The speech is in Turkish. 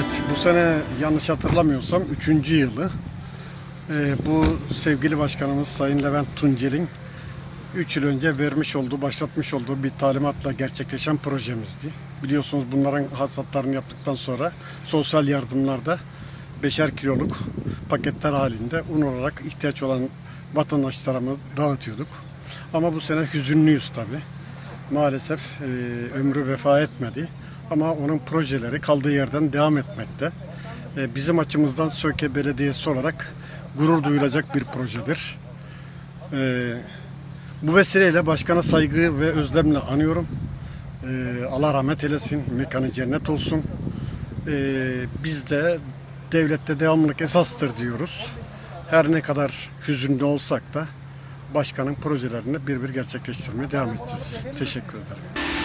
Evet, bu sene yanlış hatırlamıyorsam üçüncü yılı. Ee, bu sevgili başkanımız Sayın Levent Tuncel'in 3 yıl önce vermiş olduğu, başlatmış olduğu bir talimatla gerçekleşen projemizdi. Biliyorsunuz bunların hasatlarını yaptıktan sonra sosyal yardımlarda beşer kiloluk paketler halinde un olarak ihtiyaç olan vatandaşlarımı dağıtıyorduk. Ama bu sene hüzünlüyüz tabii. Maalesef e, ömrü vefa etmedi. Ama onun projeleri kaldığı yerden devam etmekte. E, bizim açımızdan Söke Belediyesi olarak gurur duyulacak bir projedir. E, bu vesileyle başkana saygı ve özlemle anıyorum. E, Allah rahmet eylesin, mekanı cennet olsun. Biz de devlette devamlılık esastır diyoruz. Her ne kadar hüzünlü olsak da başkanın projelerini bir bir gerçekleştirmeye devam edeceğiz. Teşekkür ederim.